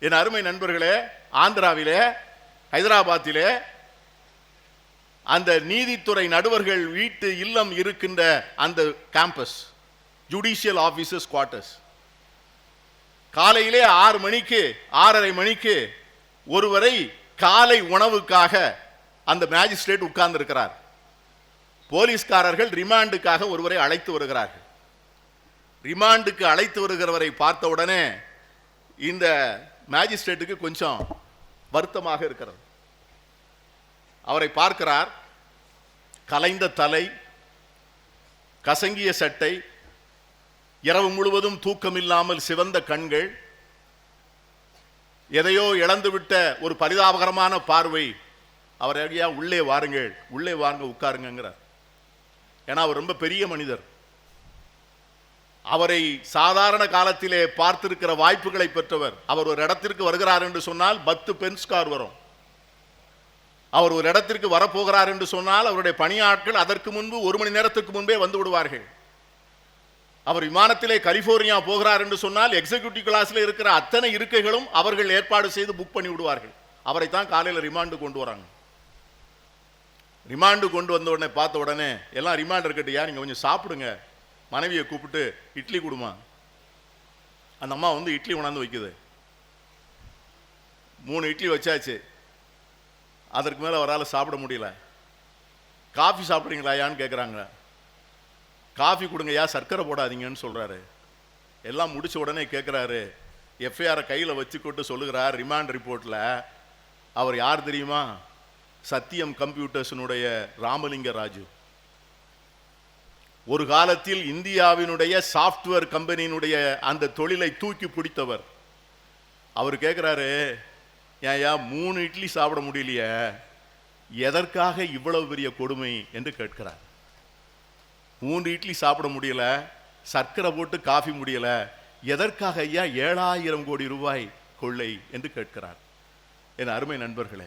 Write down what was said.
என் அருமை நண்பர்களே ஆந்திராவிலே ஹைதராபாத்திலே அந்த நீதித்துறை நடுவர்கள் வீட்டு இல்லம் இருக்கின்ற அந்த கேம்பஸ் ஜுடிஷியல் ஆஃபீஸர்ஸ் குவார்ட்டர்ஸ் காலையிலே ஆறு மணிக்கு ஆறரை மணிக்கு ஒருவரை காலை உணவுக்காக அந்த மேஜிஸ்ட்ரேட் உட்கார்ந்திருக்கிறார். போலீஸ்காரர்கள் ரிமாண்டுக்காக ஒருவரை அழைத்து வருகிறார்கள். ரிமாண்டுக்கு அழைத்து வருகிறவரை பார்த்தவுடனே இந்த மேஜிஸ்ட்ரேட்டுக்கு கொஞ்சம் வருத்தமாக இருக்கிறது. அவரை பார்க்கிறார் கலைந்த தலை கசங்கிய சட்டை இரவு முழுவதும் தூக்கமில்லாமல் சிவந்த கண்கள் எதையோ இழந்துவிட்ட ஒரு பரிதாபகரமான பார்வை அவர் ஐயா உள்ளே வாருங்கள் உள்ளே வாருங்க உட்காருங்கிறார் ஏன்னா அவர் ரொம்ப பெரிய மனிதர். அவரை சாதாரண காலத்திலே பார்த்திருக்கிற வாய்ப்புகளை பெற்றவர். அவர் ஒரு இடத்திற்கு வருகிறார் என்று சொன்னால் பத்து பென்ஸ் கார் வரும். அவர் ஒரு இடத்திற்கு வரப்போகிறார் என்று சொன்னால் அவருடைய பணியாட்கள் அதற்கு முன்பு ஒரு மணி நேரத்துக்கு முன்பே வந்து விடுவார்கள். அவர் விமானத்திலே கலிபோர்னியா போகிறார் என்று சொன்னால் எக்ஸிக்யூட்டிவ் கிளாஸில் இருக்கிற அத்தனை இருக்கைகளும் அவர்கள் ஏற்பாடு செய்து புக் பண்ணி விடுவார்கள். அவரை தான் காலையில் ரிமாண்டு கொண்டு வராங்க. ரிமாண்டு கொண்டு வந்த உடனே பார்த்த உடனே எல்லாம் ரிமாண்ட் இருக்கட்டையா நீங்கள் கொஞ்சம் சாப்பிடுங்க. மனைவியை கூப்பிட்டு இட்லி கொடுமா. அந்த அம்மா வந்து இட்லி உணர்ந்து வைக்குது. மூணு இட்லி வச்சாச்சு. அதற்கு மேலே அவரால் சாப்பிட முடியல. காஃபி சாப்பிட்றீங்களாயான்னு கேட்குறாங்க காஃபி கொடுங்கய்யா சர்க்கரை போடாதீங்கன்னு சொல்கிறாரு எல்லாம் முடிச்ச உடனே கேட்குறாரு எஃப்ஐஆரை கையில் வச்சுக்கொண்டு சொல்லுகிறார் ரிமாண்ட் ரிப்போர்ட்டில் அவர் யார் தெரியுமா? சத்தியம் கம்ப்யூட்டர்ஸினுடைய ராமலிங்க ராஜு. ஒரு காலத்தில் இந்தியாவினுடைய சாஃப்ட்வேர் கம்பெனியினுடைய அந்த தொழிலை தூக்கி பிடித்தவர். அவர் கேட்குறாரு ஏயா மூணு இட்லி சாப்பிட முடியலையே எதற்காக இவ்வளவு பெரிய கொடுமை? என்று கேட்கிறார். மூன்று இட்லி சாப்பிட முடியல சர்க்கரை போட்டு காஃபி முடியல எதற்காக ஐயா ஏழாயிரம் கோடி ரூபாய் கொள்ளை? என்று கேட்கிறார். என் அருமை நண்பர்களே